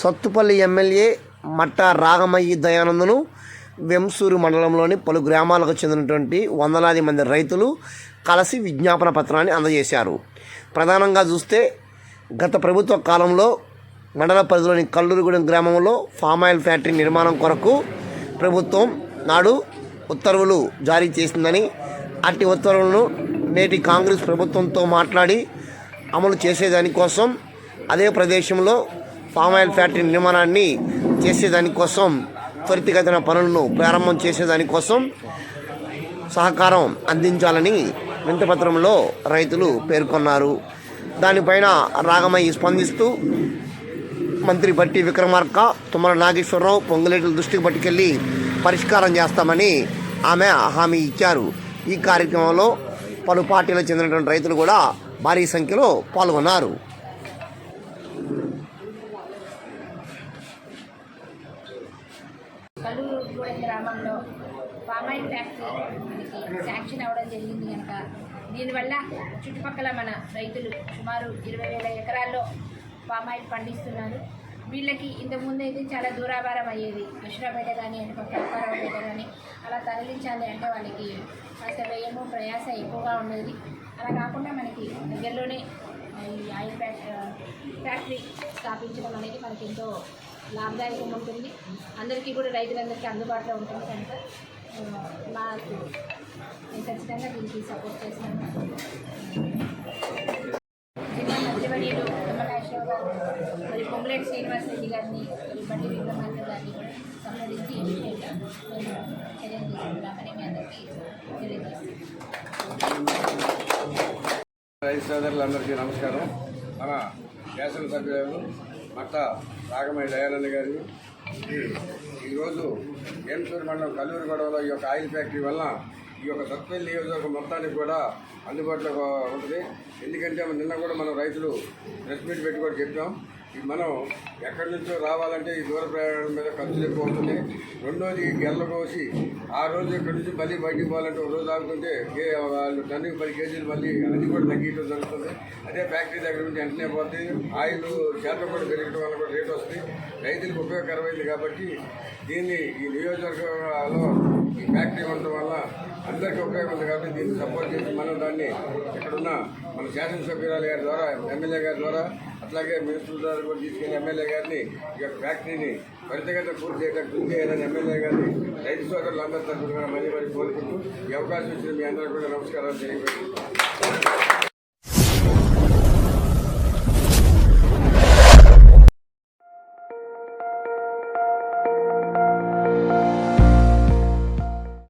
Sathupalli MLA మట్ట రాగమయ్యి దయానందను వెంసూరు మండలంలోని పలు గ్రామాలకు చెందినటువంటి వందలాది మంది రైతులు కలిసి విజ్ఞాపన పత్రాన్ని అందజేశారు. ప్రధానంగా చూస్తే గత ప్రభుత్వ కాలంలో మండల పరిధిలోని కల్లూరుగూడెం గ్రామంలో ఫామ్ ఆయిల్ ఫ్యాక్టరీ నిర్మాణం కొరకు ప్రభుత్వం నాడు ఉత్తర్వులు జారీ చేసిందని అట్టి ఉత్తర్వులను నేటి కాంగ్రెస్ ప్రభుత్వంతో మాట్లాడి అమలు చేసేదానికోసం అదే ప్రదేశంలో పామ్ ఆయిల్ ఫ్యాక్టరీ నిర్మాణాన్ని చేసేదానికోసం త్వరితగతిన పనులను ప్రారంభం చేసేదానికోసం సహకారం అందించాలని వింతపత్రంలో రైతులు పేర్కొన్నారు. దానిపైన రాగమయ్య స్పందిస్తూ మంత్రి బట్టి విక్రమార్క తుమ్మల నాగేశ్వరరావు పొంగులేటుల దృష్టికి పట్టుకెళ్ళి పరిష్కారం చేస్తామని ఆమె హామీ ఇచ్చారు. ఈ కార్యక్రమంలో పలు పార్టీలకు చెందినటువంటి రైతులు కూడా భారీ సంఖ్యలో పాల్గొన్నారు. కల్లూరుగూడెం గ్రామంలో పామాయిల్ ఫ్యాక్టరీ మనకి శాంక్షన్ అవ్వడం జరిగింది కనుక. దీనివల్ల చుట్టుపక్కల మన రైతులు సుమారు ఇరవై వేల ఎకరాల్లో పామాయిల్ పండిస్తున్నారు. వీళ్ళకి ఇంతకుముందు అయితే చాలా దూరాభారం అయ్యేది. కృష్ణాపేట కానీ అంటే అప్పారావుపేట కానీ అలా తరలించాలి అంటే వాళ్ళకి కాస్త వ్యయము ప్రయాస ఎక్కువగా ఉండేది. అలా కాకుండా మనకి దగ్గరలోనే ఈ ఆయిల్ ఫ్యాక్టరీ స్థాపించడం అనేది మనకి ఎంతో లాభదాయకం ఉంటుంది. అందరికీ కూడా రైతులందరికీ అందుబాటులో ఉంటుంది కనుక ఆ, మాకు నేను ఖచ్చితంగా దీనికి సపోర్ట్ చేశాను జిల్లా మంత్రివర్యులు కమలాశ్వర గారు మరి పొంగులేటి శ్రీనివాస రెడ్డి గారిని మరి బండి విక్రమార్క గారిని సంప్రదించి ఈ విషయంగా మేము చర్యలు తీసుకుంటామని మీ అందరికీ తెలియజేస్తాను రైతు సోదరులందరికీ నమస్కారం. మన శాసనసభ్యులు మట్ట రాగమయ్య దయానంద గారు ఈరోజు ఏమసూరు మండలం కల్లూరు గొడవలో ఈ యొక్క ఆయిల్ ఫ్యాక్టరీ వల్ల ఈ యొక్క సత్పల్లి నియోజకవర్గం మొత్తానికి కూడా అందుబాటులో ఉంటుంది. ఎందుకంటే నిన్న కూడా మనం రైతులు ప్రెస్ మీట్ పెట్టి కూడా చెప్పాం. మనం ఎక్కడి నుంచో రావాలంటే ఈ దూర ప్రయాణం మీద ఖర్చులు ఎక్కువ అవుతుంది. రెండోది గెల్ల కోసి ఆ రోజు ఇక్కడి నుంచి మళ్ళీ బయటికి పోవాలంటే ఒక రోజు ఆగుతుంటే వాళ్ళు టన్నుకి పది కేజీలు మళ్ళీ అది కూడా తగ్గించడం జరుగుతుంది. అదే ఫ్యాక్టరీ దగ్గర నుంచి వెంటనే పోతుంది ఆయిల్ చేపలు కూడా పెరగడం వల్ల కూడా రేట్ వస్తుంది. రైతులకు ఉపయోగకరమైంది కాబట్టి దీన్ని ఈ నియోజకవర్గంలో ఈ ఫ్యాక్టరీ ఉండటం అందరికీ ఉపయోగం కాబట్టి దీన్ని సపోర్ట్ చేసి మనం దాన్ని ఇక్కడున్న మన శాసనసభ్యురాలు గారి ద్వారా ఎమ్మెల్యే గారి ద్వారా అట్లాగే మినిస్టర్ ద్వారా కూడా తీసుకెళ్ళి ఎమ్మెల్యే గారిని ఈ యొక్క ఫ్యాక్టరీని త్వరితగతిన పూర్తి చేయడానికి కృషి చేయాలని ఎమ్మెల్యే గారిని రైతు సోదరులందరి తరఫున మళ్ళీ మరీ మరీ కోరుకుంటూ ఈ అవకాశం ఇచ్చిన మీ అందరూ కూడా నమస్కారాలు తెలియజేస్తున్నాను.